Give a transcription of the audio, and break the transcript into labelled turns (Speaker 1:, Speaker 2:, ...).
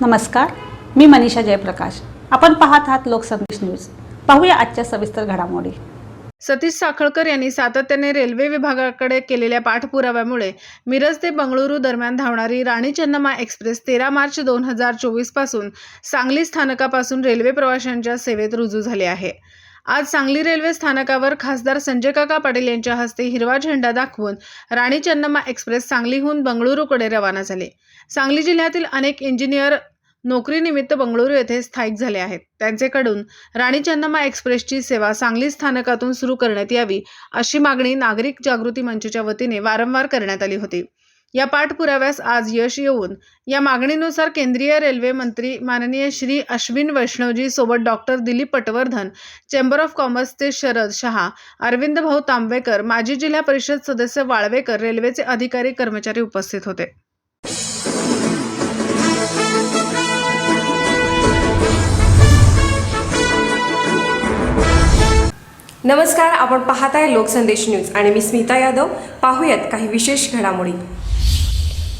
Speaker 1: नमस्कार मी मनीषा जयप्रकाश. आपण पाहत आहात लोकसंदेश न्यूज. पाहूया आजच्या सविस्तर घडामोडी.
Speaker 2: सतीश साखळकर यांनी सातत्याने रेल्वे विभागाकडे केलेल्या पाठपुराव्यामुळे मिरज ते बंगळुरू दरम्यान धावणारी राणी चन्नमा एक्सप्रेस तेरा मार्च दोन हजार चोवीसपासून सांगली स्थानकापासून रेल्वे प्रवाशांच्या सेवेत रुजू झाली आहे. आज सांगली रेल्वे स्थानकावर खासदार संजय काका पाटील यांच्या हस्ते हिरवा झेंडा दाखवून राणी चन्नम्मा एक्सप्रेस सांगलीहून बंगळुरूकडे रवाना झाली. सांगली जिल्ह्यातील अनेक इंजिनियर नोकरीनिमित्त बंगळुरू येथे स्थायिक झाले आहेत. त्यांचेकडून राणी चन्नम्मा एक्सप्रेसची सेवा सांगली स्थानकातून सुरू करण्यात यावी अशी मागणी नागरिक जागृती मंचच्या वतीने वारंवार करण्यात आली होती. या पाठपुराव्यास आज यश येऊन या मागणीनुसार केंद्रीय रेल्वे मंत्री माननीय श्री अश्विन वैष्णवजी सोबत doctor Dilip Patwardhan chamber of कॉमर्सचे शरद शहा अरविंद भाऊ तांबेकर माजी जिल्हा परिषद सदस्य वाळवेकर रेल्वेचे अधिकारी कर्मचारी उपस्थित होते.
Speaker 3: नमस्कार आपण पाहत आहे लोकसंदेश न्यूज आणि मी स्मिता यादव. पाहूयात काही विशेष घडामोडी.